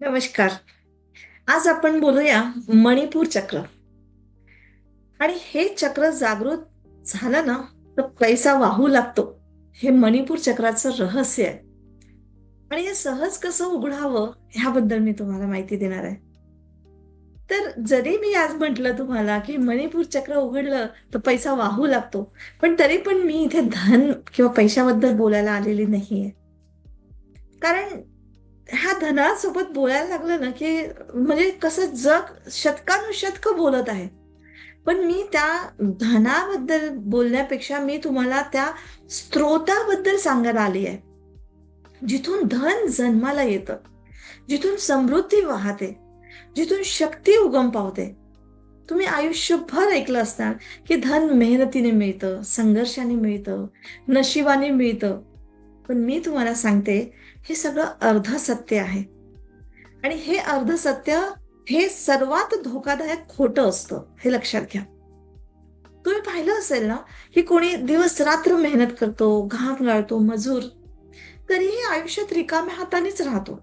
नमस्कार. आज आपण बोलूया मणिपूर चक्र. आणि हे चक्र जागृत झालं ना तर पैसा वाहू लागतो. हे मणिपूर चक्राचं रहस्य आहे. आणि हे सहज कसं उघडावं ह्याबद्दल मी तुम्हाला माहिती देणार आहे. तर जरी मी आज म्हटलं तुम्हाला की मणिपूर चक्र उघडलं तर पैसा वाहू लागतो. पण तरी पण मी इथे धन किंवा पैशाबद्दल बोलायला आलेली नाहीये. कारण ह्या धनासोबत बोलायला लागलं ना की म्हणजे कसं जग शतकानुशतक बोलत आहे. पण मी त्या धनाबद्दल बोलण्यापेक्षा मी तुम्हाला त्या स्त्रोताबद्दल सांगायला आली आहे. जिथून धन जन्माला येतं जिथून समृद्धी वाहते जिथून शक्ती उगम पावते. तुम्ही आयुष्यभर ऐकलं असणार की धन मेहनतीने मिळतं संघर्षाने मिळतं नशिबाने मिळतं. पण मी तुम्हाला सांगते हे सगळं अर्ध सत्य आहे. आणि हे अर्ध सत्य हे सर्वात धोकादायक खोटं असतं हे लक्षात घ्या. तुम्ही पाहिलं असेल ना की कोणी दिवस रात्र मेहनत करतो घाम गाळतो मजूर तरीही आयुष्यात रिकाम्या हातानेच राहतो.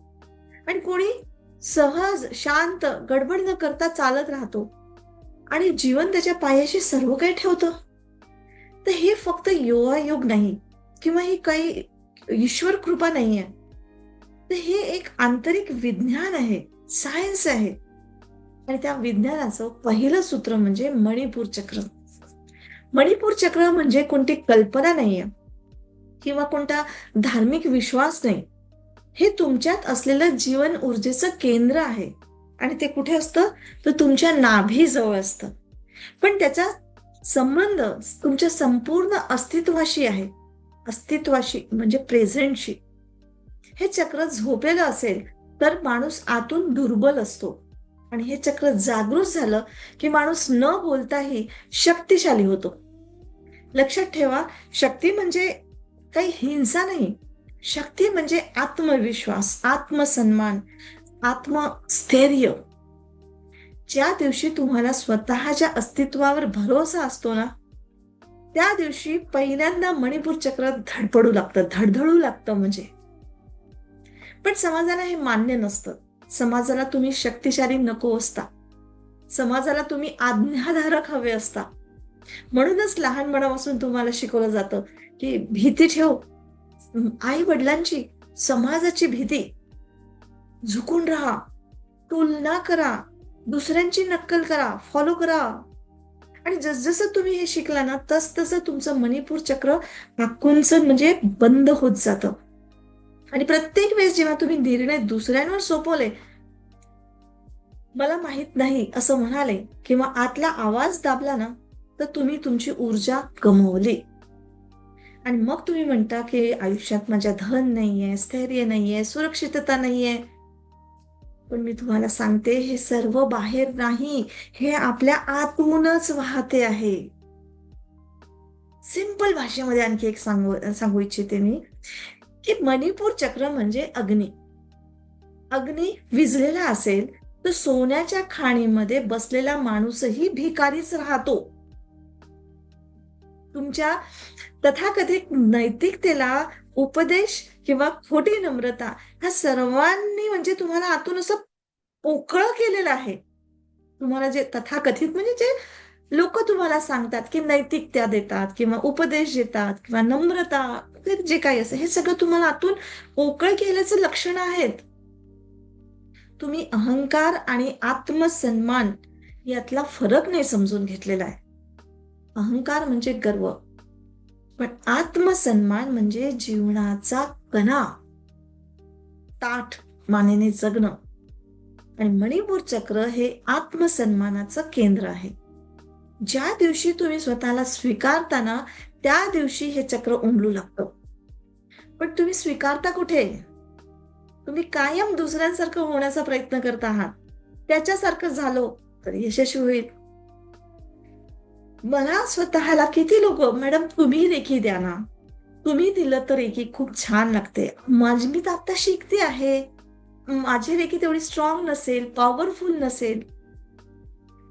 आणि कोणी सहज शांत गडबड न करता चालत राहतो. आणि जीवन त्याच्या पायाशी सर्व काही ठेवतं. तर हे फक्त योगायोग नाही किंवा ही काही ईश्वर कृपा नाही आहे तर हे एक आंतरिक विज्ञान आहे सायन्स आहे. आणि त्या विज्ञानाचं पहिलं सूत्र म्हणजे मणिपूर चक्र. मणिपूर चक्र म्हणजे कोणती कल्पना नाहीये किंवा कोणता धार्मिक विश्वास नाही. हे तुमच्यात असलेलं जीवन ऊर्जेचं केंद्र आहे आणि ते कुठे असतं? तर तुमच्या नाभीजवळ असतं. पण त्याचा संबंध तुमच्या संपूर्ण अस्तित्वाशी आहे. अस्तित्वाशी म्हणजे प्रेझेंटशी हे चक्र झोपेलं असेल तर माणूस आतून दुर्बल असतो. आणि हे चक्र जागृत झालं की माणूस न बोलताही शक्तिशाली होतो. लक्षात ठेवा शक्ती म्हणजे काही हिंसा नाही. शक्ती म्हणजे आत्मविश्वास आत्मसन्मान आत्मस्थैर्य. ज्या दिवशी तुम्हाला स्वतःच्या अस्तित्वावर भरोसा असतो ना त्या दिवशी पहिल्यांदा मणिपूर चक्र धडपडू लागतं धडधडू लागतं म्हणजे. पण समाजाला हे मान्य नसतं. समाजाला तुम्ही शक्तिशाली नको असता. समाजाला तुम्ही आज्ञाधारक हवे असता. म्हणूनच लहानपणापासून तुम्हाला शिकवलं जातं की भीती ठेव. आई वडिलांची समाजाची भीती. झुकून राहा. तुलना करा. दुसऱ्यांची नक्कल करा. फॉलो करा. आणि जसजसं तुम्ही हे शिकला ना तस तसं तुमचं मणिपूर चक्र हाकूनच म्हणजे बंद होत जातं. आणि प्रत्येक वेळेस जेव्हा तुम्ही निर्णय दुसऱ्यांवर सोपवले मला माहीत नाही असं म्हणाले किंवा आतला आवाज दाबला ना तर तुम्ही तुमची ऊर्जा गमवली. आणि मग तुम्ही म्हणता की आयुष्यात माझ्या धन नाहीये स्थैर्य नाहीये सुरक्षितता नाहीये. पण मी तुम्हाला सांगते हे सर्व बाहेर नाही हे आपल्या आतूनच वाहते आहे. सिंपल भाषेमध्ये आणखी एक सांगू सांगू इच्छिते मी. की मणिपूर चक्र म्हणजे अग्नी. अग्नी विजलेला असेल तर सोन्याच्या खाणीमध्ये बसलेला माणूसही भिकारीच राहतो. तुमच्या तथाकथित नैतिकतेला उपदेश किंवा खोटी नम्रता ह्या सर्वांनी म्हणजे तुम्हाला आतून असं पोकळ केलेलं आहे. तुम्हाला जे तथाकथित म्हणजे जे लोक तुम्हाला सांगतात की नैतिकता देतात किंवा उपदेश देतात किंवा नम्रता जे काही असं हे सगळं तुम्हाला आतून पोकळ केल्याचं लक्षण आहेत. तुम्ही अहंकार आणि आत्मसन्मान यातला फरक नाही समजून घेतलेला आहे. अहंकार म्हणजे गर्व पण आत्मसन्मान म्हणजे जीवनाचा कणा ताठ मानेने जगणं. आणि मणिपूर चक्र हे आत्मसन्मानाचं केंद्र आहे. ज्या दिवशी तुम्ही स्वतःला स्वीकारताना त्या दिवशी हे चक्र उमलू लागतं. पण तुम्ही स्वीकारता कुठे? तुम्ही कायम दुसऱ्यांसारखं होण्याचा प्रयत्न करत आहात. त्याच्यासारखं झालो तर यशस्वी होईल. मला स्वतःला किती लोक मॅडम तुम्ही रेखी द्या ना. तुम्ही दिलं तर रेखी खूप छान लागते. माझी मी तर आता शिकते आहे. माझी रेखी तेवढी स्ट्रॉंग नसेल पॉवरफुल नसेल.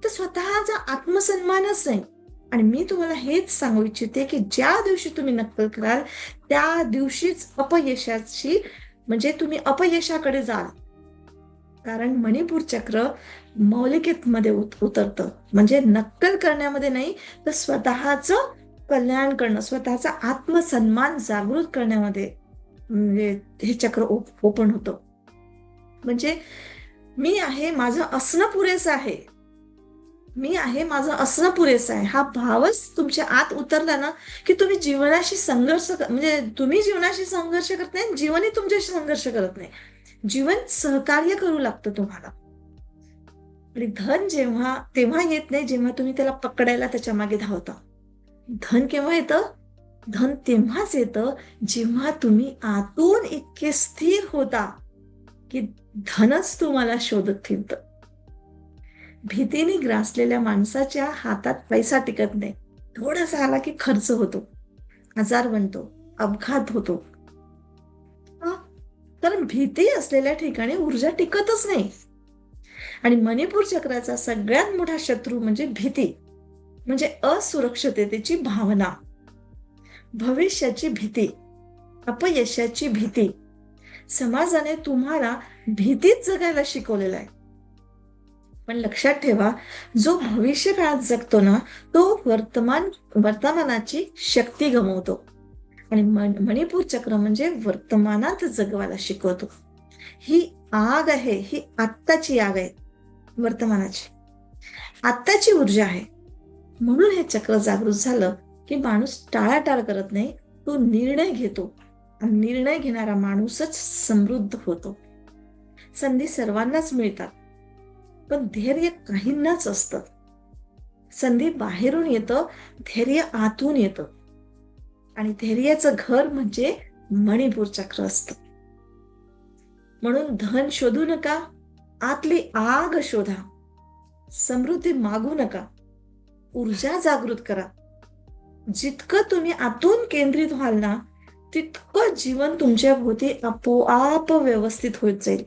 तर स्वतःचा आत्मसन्मानच नाही आणि मी तुम्हाला हेच सांगू इच्छिते की ज्या दिवशी तुम्ही नक्कल कराल त्या दिवशीच अपयशाची म्हणजे तुम्ही अपयशाकडे जाल. कारण मणिपूर चक्र मौलिकेमध्ये उत- उतरतं. म्हणजे नक्कल करण्यामध्ये नाही तर स्वतःचं कल्याण करणं स्वतःचा आत्मसन्मान जागृत करण्यामध्ये म्हणजे हे चक्र ओपन होतं. म्हणजे मी आहे माझं असणं पुरेसं आहे. मी आहे माझं असणं पुरेसं आहे. हा भावच तुमच्या आत उतरला ना की तुम्ही जीवनाशी संघर्ष म्हणजे तुम्ही जीवनाशी संघर्ष करत नाही जीवनही तुमच्याशी संघर्ष करत नाही. जीवन सहकार्य करू लागतं तुम्हाला. आणि धन जेव्हा तेव्हा येत नाही जेव्हा तुम्ही त्याला पकडायला त्याच्यामागे धावता. धन केव्हा येतं? धन तेव्हाच येतं जेव्हा तुम्ही आतून इतके स्थिर होता की धनच तुम्हाला शोधत फिरतं. भीतीने ग्रासलेल्या माणसाच्या हातात पैसा टिकत नाही. थोडासा आला की खर्च होतो. आजार बनतो. अपघात होतो. कारण भीती असलेल्या ठिकाणी ऊर्जा टिकतच नाही. आणि मणिपूर चक्राचा सगळ्यात मोठा शत्रू म्हणजे भीती. म्हणजे असुरक्षिततेची भावना. भविष्याची भीती. अपयशाची भीती. समाजाने तुम्हाला भीतीच जगायला शिकवलेला आहे. पण लक्षात ठेवा जो भविष्य काळात जगतो ना तो वर्तमान वर्तमानाची शक्ती गमवतो. आणि मणिपूर चक्र म्हणजे वर्तमानात जगवायला शिकवतो. ही आग आहे ही आत्ताची आग आहे वर्तमानाची. आत्ताची ऊर्जा आहे. म्हणून हे चक्र जागृत झालं की माणूस टाळाटाळ करत नाही तो निर्णय घेतो. आणि निर्णय घेणारा माणूसच समृद्ध होतो. संधी सर्वांनाच मिळतात. पण धैर्य काहींनाच असतं. संधी बाहेरून येतं धैर्य आतून येतं. आणि धैर्याचं घर म्हणजे मणिपूर चक्र असत. म्हणून धन शोधू नका आतली आग शोधा. समृद्धी मागू नका. ऊर्जा जागृत करा. जितकं तुम्ही आतून केंद्रित व्हाल ना तितकं जीवन तुमच्या भोवती आपोआप व्यवस्थित होत जाईल.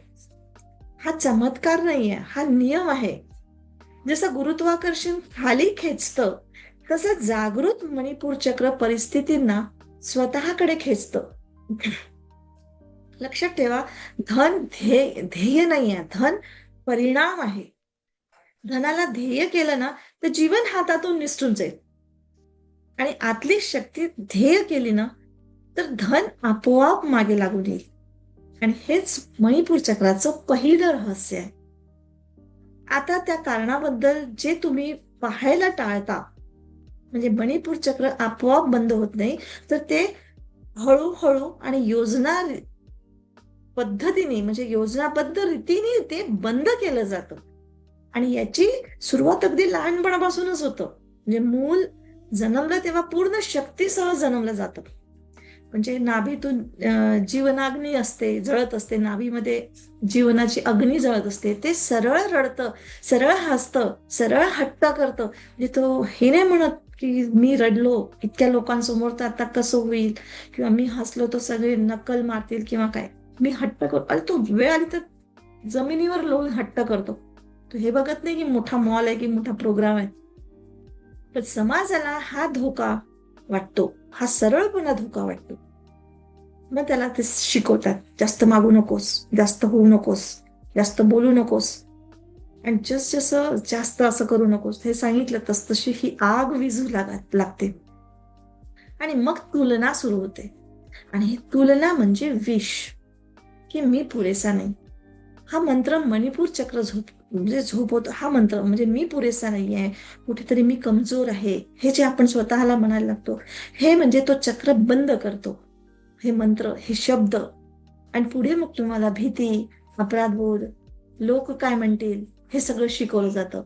हा चमत्कार नाहीये हा नियम आहे. जसं गुरुत्वाकर्षण खाली खेचतं तसं जागृत मणिपूर चक्र परिस्थितींना स्वतःकडे खेचतं. लक्षात ठेवा धन ध्येय ध्येय नाही आहे धन परिणाम आहे. धनाला ध्येय केलं ना तर जीवन हातातून निसटून जाईल. आणि आतली शक्ती ध्येय केली ना तर धन आपोआप मागे लागून येईल. आणि हेच मणिपूर चक्राचं पहिलं रहस्य आहे. आता त्या कारणाबद्दल जे तुम्ही पाहायला टाळता म्हणजे मणिपूर चक्र आपोआप बंद होत नाही तर ते हळूहळू आणि योजना पद्धतीने म्हणजे योजनाबद्ध रीतीने ते बंद केलं जातं. आणि याची सुरुवात अगदी लहानपणापासूनच होतं. म्हणजे मूल जन्मलं तेव्हा पूर्ण शक्तीसह जन्मलं जातं. म्हणजे नाभीतून जीवनाग्नी असते जळत असते. नाभीमध्ये जीवनाची अग्नी जळत असते. ते सरळ रडतं सरळ हसतं सरळ हट्ट करतं. म्हणजे तो हे नाही म्हणत की मी रडलो इतक्या लोकांसमोर तर आता कसं होईल? किंवा मी हसलो तर सगळे नक्कल मारतील किंवा काय? मी हट्ट करतो अरे तो वेळ आली तर जमिनीवर लोळून हट्ट करतो. तो हे बघत नाही की मोठा मॉल आहे की मोठा प्रोग्राम आहे. पण समाजाला हा धोका वाटतो. हा सरळपणा धोका वाटतो. मग त्याला ते शिकवतात जास्त मागू नकोस जास्त होऊ नकोस जास्त बोलू नकोस आणि जस जसं जास्त असं करू नकोस. हे सांगितलं तस तशी ही आग विझू लाग लागते. आणि मग तुलना सुरू होते. आणि तुलना म्हणजे विष की मी पुरेसा नाही. हा मंत्र मणिपूर चक्र झोप म्हणजे झोपवतो हा मंत्र म्हणजे मी पुरेसा नाही आहे कुठेतरी मी कमजोर आहे. हे जे आपण स्वतःला म्हणायला लागतो हे म्हणजे तो चक्र बंद करतो. हे मंत्र हे शब्द. आणि पुढे मग तुम्हाला भीती अपराधबोध लोक काय म्हणतील हे सगळं शिकवलं जातं.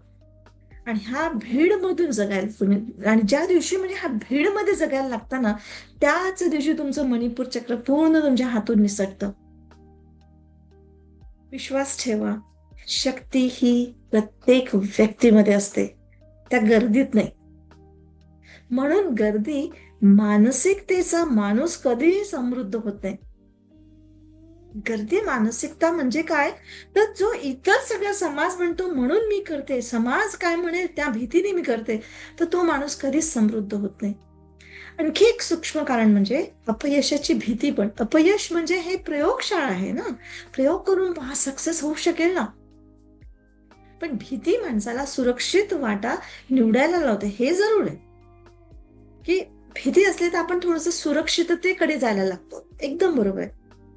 आणि ह्या भीड मधून जगायला तुम्ही आणि ज्या दिवशी म्हणजे ह्या भीडमध्ये जगायला लागताना त्याच दिवशी तुमचं मणिपूर चक्र पूर्ण तुमच्या हातून निसटतं. विश्वास ठेवा. शक्ती ही प्रत्येक व्यक्तीमध्ये असते. त्या गर्दीत नाही. म्हणून गर्दी मानसिकतेचा माणूस कधीही समृद्ध होत नाही. गर्दी मानसिकता म्हणजे काय? तर जो इतर सगळा समाज म्हणतो म्हणून मी करते. समाज काय म्हणेल त्या भीतीने मी करते. तर तो माणूस कधीच समृद्ध होत नाही. आणखी एक सूक्ष्म कारण म्हणजे अपयशाची भीती पण. अपयश म्हणजे हे प्रयोगशाळा आहे ना. प्रयोग करून पहा सक्सेस होऊ शकेल ना. पण भीती माणसाला सुरक्षित वाटा निवडायला लावते. हे जरूर आहे. की भीती असली तर आपण थोडस सुरक्षिततेकडे जायला लागतो. एकदम बरोबर आहे.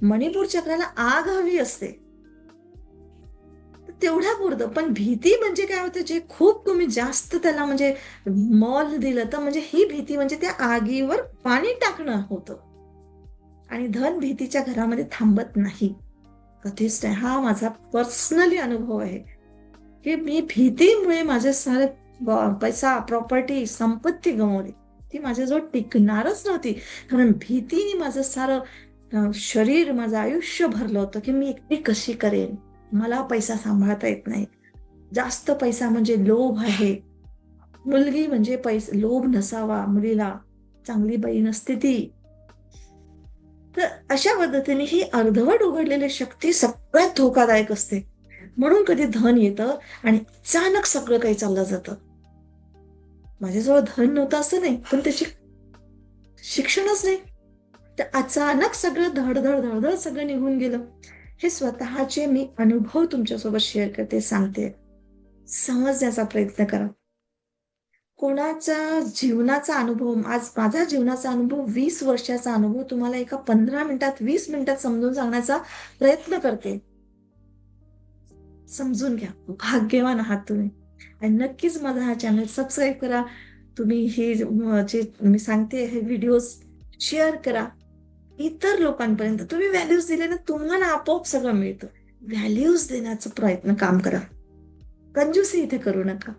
मणिपूर चक्राला आग हवी असते. तेवढ्या पुरतं. पण भीती म्हणजे काय होतं जे खूप तुम्ही जास्त त्याला म्हणजे मॉल दिलं तर म्हणजे ही भीती म्हणजे त्या आगीवर पाणी टाकणं होतं. आणि धन भीतीच्या घरामध्ये थांबत नाही. कधीच नाही हा माझा पर्सनली अनुभव आहे. की मी भीतीमुळे माझे सारे पैसा प्रॉपर्टी संपत्ती गमावली. ती माझ्याजवळ टिकणारच नव्हती. कारण भीतीने माझं सारं शरीर माझं आयुष्य भरलं होतं की मी एकटी कशी करेन? मला पैसा सांभाळता येत नाही. जास्त पैसा म्हणजे लोभ आहे. मुलगी म्हणजे पैसा लोभ नसावा मुलीला. चांगली बाई नसते ती. तर अशा पद्धतीने ही अर्धवट उघडलेली शक्ती सगळ्यात धोकादायक असते. म्हणून कधी धन येतं आणि अचानक सगळं काही चाललं जातं. माझ्याजवळ धन नव्हतं असं नाही पण त्याची शिक्षणच नाही. तर अचानक सगळं धडधड धडधड सगळं निघून गेलं. हे स्वतःचे मी अनुभव तुमच्यासोबत शेअर करते सांगते. समजण्याचा प्रयत्न करा. कोणाचा जीवनाचा अनुभव आज माझा जीवनाचा अनुभव वीस वर्षाचा अनुभव तुम्हाला एका पंधरा मिनिटात वीस मिनिटात समजून सांगण्याचा प्रयत्न करते. समजून घ्या. भाग्यवान आहात तुम्ही. आणि नक्कीच माझा हा चॅनल सबस्क्राईब करा. तुम्ही हे जे मी सांगते हे व्हिडिओ शेअर करा. इतर लोकांपर्यंत. तुम्ही व्हॅल्यूज दिले ना तुम्हाला आपोआप सगळं मिळतं. व्हॅल्यूज देण्याचा प्रयत्न काम करा. कंजूसी इथे करू नका.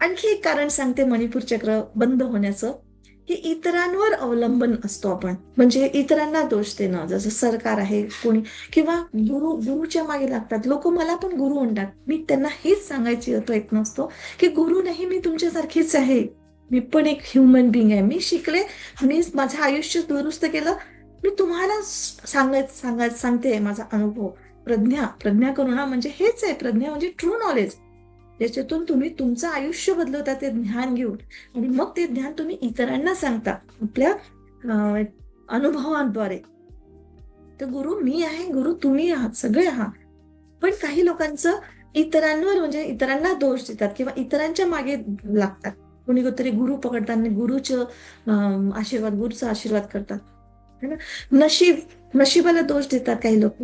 आणखी एक कारण सांगते मणिपूर चक्र बंद होण्याचं की इतरांवर अवलंबन असतो आपण. म्हणजे इतरांना दोष देणं जसं सरकार आहे कोणी किंवा गुरु गुरुच्या मागे लागतात. लोक मला पण गुरु म्हणतात. मी त्यांना हेच सांगायची प्रयत्न असतो की गुरु नाही मी तुमच्यासारखीच आहे. मी पण एक ह्युमन बिंग आहे. मी शिकले मी माझं आयुष्य दुरुस्त केलं. मी तुम्हाला सांगायचं सांगायचं सांगते माझा अनुभव. प्रज्ञा प्रज्ञा करुणा म्हणजे हेच आहे. प्रज्ञा म्हणजे ट्रू नॉलेज ज्याच्यातून तुम्ही तुमचं आयुष्य बदलवता ते ज्ञान घेऊन. आणि मग ते ज्ञान तुम्ही इतरांना सांगता. आपल्या अनुभवांद्वारे. तर गुरु मी आहे गुरु तुम्ही आहात सगळे आहात. पण काही लोकांचं इतरांवर म्हणजे इतरांना दोष देतात किंवा इतरांच्या मागे लागतात. कोणी कोणतरी गुरु पकडतात गुरुचं आशीर्वाद गुरुचा आशीर्वाद करतात. नशीब नशिबाला दोष देतात काही लोक.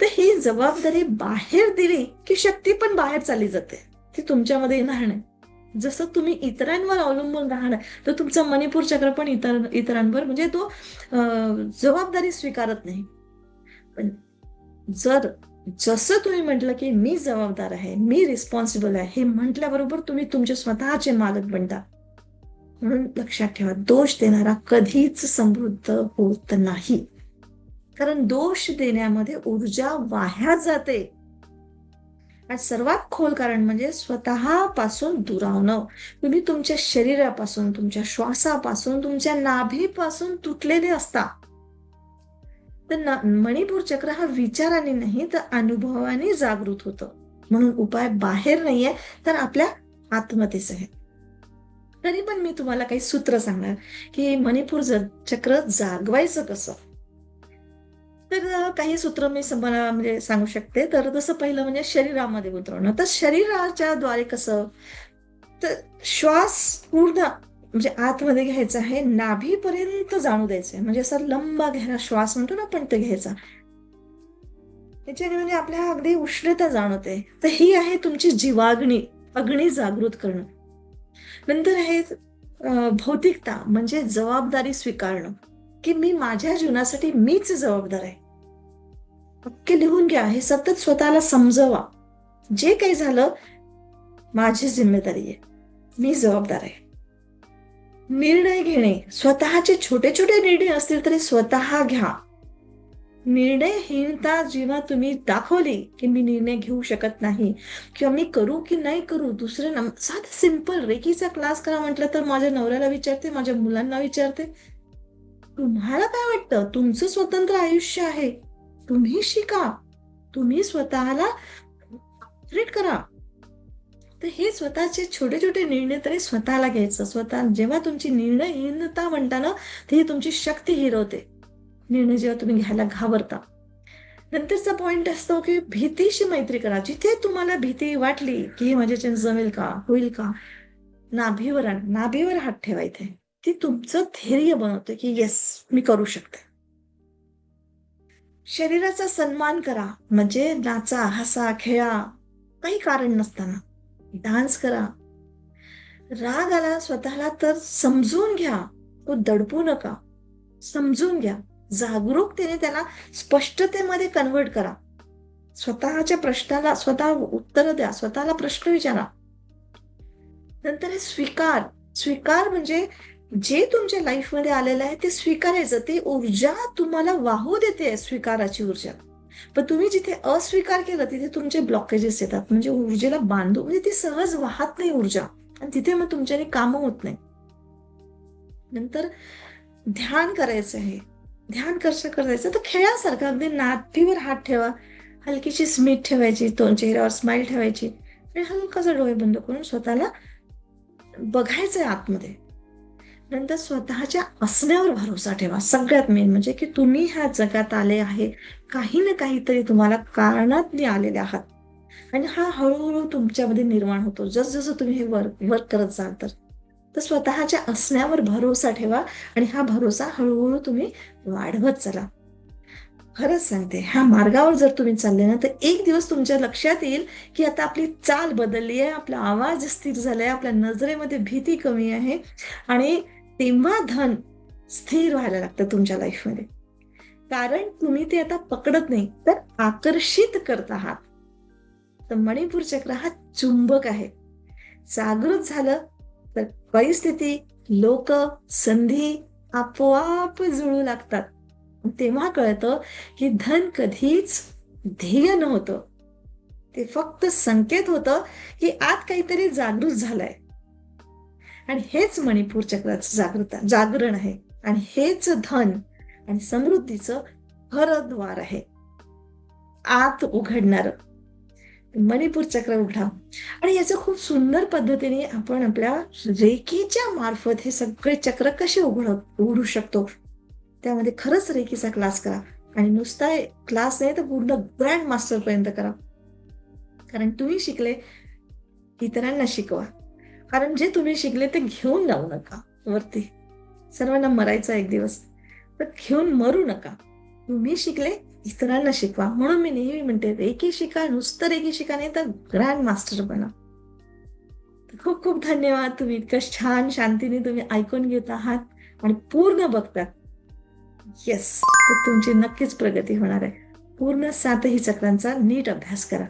तर ही जबाबदारी बाहेर दिली की शक्ती पण बाहेर चालली जाते. ती तुमच्यामध्ये येणार नाही. जसं तुम्ही इतरांवर अवलंबून राहणार तर तुमचं मणिपूर चक्र पण इतर इतरांवर म्हणजे तो जबाबदारी स्वीकारत नाही. पण जर जसं तुम्ही म्हटलं की मी जबाबदार आहे मी रिस्पॉन्सिबल आहे हे म्हटल्याबरोबर तुम्ही तुमचे स्वतःचे मालक बनता. म्हणून लक्षात ठेवा दोष देणारा कधीच समृद्ध होत नाही. कारण दोष देण्यामध्ये ऊर्जा वाह्या जाते. आणि सर्वात खोल कारण म्हणजे स्वतःपासून दुरावणं. तुम्ही तुमच्या शरीरापासून तुमच्या श्वासापासून तुमच्या नाभीपासून तुटलेले असता. तर मणिपूर चक्र हा विचाराने नाही तर अनुभवाने जागृत होतं. म्हणून उपाय बाहेर नाहीये तर आपल्या आत्मतेच आहे. तरी पण मी तुम्हाला काही सूत्र सांगणार की मणिपूर चक्र जागवायचं कसं? तर काही सूत्र मी म्हणजे सांगू शकते. तर तसं पहिलं म्हणजे शरीरामध्ये उतरवणं. तर शरीराच्या द्वारे कसं? तर श्वास पूर्ण म्हणजे आतमध्ये घ्यायचं आहे नाभीपर्यंत जाणू द्यायचंय. म्हणजे असा लंबा घ्यायला श्वास म्हणतो ना आपण ते घ्यायचा. त्याच्याने म्हणजे आपल्या अगदी उष्णता जाणवते. तर ही आहे तुमची जीवाग्नी अग्नी जागृत करणं. नंतर आहे भौतिकता म्हणजे जबाबदारी स्वीकारणं. की मी माझ्या जीवनासाठी मीच जबाबदार आहे. पक्के लिहून घ्या हे सतत स्वतःला समजवा. जे काही झालं माझी जिम्मेदारी आहे. मी जबाबदार आहे. निर्णय घेणे. स्वतःचे छोटे छोटे निर्णय असतील तरी स्वतः घ्या. निर्णयहीनता जेव्हा तुम्ही दाखवली की मी निर्णय घेऊ शकत नाही किंवा मी करू की नाही करू दुसरे साधं सिंपल रेकीचा क्लास करा म्हटलं तर माझ्या नवऱ्याला विचारते माझ्या मुलांना विचारते. तुम्हाला काय वाटतं? तुमचं स्वतंत्र आयुष्य आहे. तुम्ही शिका. तुम्ही स्वतःला ट्रीट करा. तर हे स्वतःचे छोटे छोटे निर्णय तरी स्वतःला घ्यायचं. स्वतः जेव्हा तुमची निर्णयहीनता म्हणता ना ती तुमची शक्ती हिरवते. निर्णय जेव्हा तुम्ही घ्यायला घाबरता. नंतरचा पॉइंट असतो की भीतीशी मैत्री करा. जिथे तुम्हाला भीती वाटली की हे माझ्याच्याने जमेल का होईल का नाभीवर नाभीवर हात ठेवायचे ती तुमचं धैर्य बनवते की येस मी करू शकते. शरीराचा सन्मान करा. म्हणजे नाचा हसा खेळा काही कारण नसताना. डान्स करा. राग आला स्वतःला तर समजून घ्या. तो दडपू नका. समजून घ्या. जागरूकतेने त्याला स्पष्टतेमध्ये कन्वर्ट करा. स्वतःच्या प्रश्नाला स्वतः उत्तर द्या. स्वतःला प्रश्न विचारा. नंतर हे स्वीकार. स्वीकार म्हणजे जे तुमच्या लाईफमध्ये आलेलं आहे ते स्वीकारायचं. ते ऊर्जा तुम्हाला वाहू देते स्वीकाराची ऊर्जा. पण तुम्ही जिथे अस्वीकार केलं तिथे तुमचे ब्लॉकेजेस येतात. म्हणजे ऊर्जेला बांधू म्हणजे ती सहज वाहत नाही ऊर्जा. आणि तिथे मग तुमच्याने काम होत नाही. नंतर ध्यान करायचं आहे. ध्यान कसं करायचं? तर खेळासारखं अगदी नाथीवर हात ठेवा. हलकीशी स्मित ठेवायची तो चेहऱ्यावर स्माइल ठेवायची. आणि हलकासा डोळे बंद करून स्वतःला बघायचंय आतमध्ये. नंतर स्वतःच्या असण्यावर भरोसा ठेवा. सगळ्यात मेन म्हणजे की तुम्ही ह्या जगात आले आहे. काही ना काहीतरी तुम्हाला कारणात आलेले आहात. आणि हा हळूहळू तुमच्यामध्ये निर्माण होतो. जसजसं तुम्ही हे वर्क वर्क करत जाल तर. तर स्वतःच्या असण्यावर भरोसा ठेवा आणि हा भरोसा हळूहळू तुम्ही वाढवत चला. खरंच सांगते ह्या मार्गावर जर तुम्ही चालले ना तर एक दिवस तुमच्या लक्षात येईल की आता आपली चाल बदलली आहे आपला आवाज स्थिर झालाय आपल्या नजरेमध्ये भीती कमी आहे आणि तेव्हा धन स्थिर व्हायला लागतं तुमच्या लाईफमध्ये कारण तुम्ही ते आता पकडत नाही तर आकर्षित करत आहात. तर मणिपूर चक्र हा चुंबक आहे. जागृत झालं तर परिस्थिती लोक संधी आपोआप जुळू लागतात. तेव्हा कळतं की धन कधीच ध्येय नव्हतं. ते फक्त संकेत होतं की आत काहीतरी जागृत झालंय. आणि हेच मणिपूर चक्राचं जागृता जागरण आहे. आणि हेच धन आणि समृद्धीचं खरं द्वार आहे. आत उघडणार. मणिपूर चक्र उघडा. आणि याचं खूप सुंदर पद्धतीने आपण आपल्या रेखीच्या मार्फत हे सगळे चक्र कसे उघड उघडू शकतो? त्यामध्ये खरंच रेकीचा क्लास करा. आणि नुसता क्लास नाही तर पूर्ण ग्रँड मास्टर पर्यंत करा. कारण तुम्ही शिकले इतरांना शिकवा. कारण जे तुम्ही शिकले ते घेऊन जाऊ नका वरती. सर्वांना मरायचा एक दिवस. तर घेऊन मरू नका. तुम्ही शिकले इतरांना शिकवा. म्हणून मी नेहमी म्हणते रेकी शिका नुसतं रेकी शिका नाही तर ग्रँड मास्टर बना. खूप खूप धन्यवाद. तुम्ही इतकं छान शांतीने तुम्ही ऐकून घेत आहात आणि पूर्ण बघतात. येस तर तुमची नक्कीच प्रगती होणार आहे. पूर्ण सातही चक्रांचा नीट अभ्यास करा.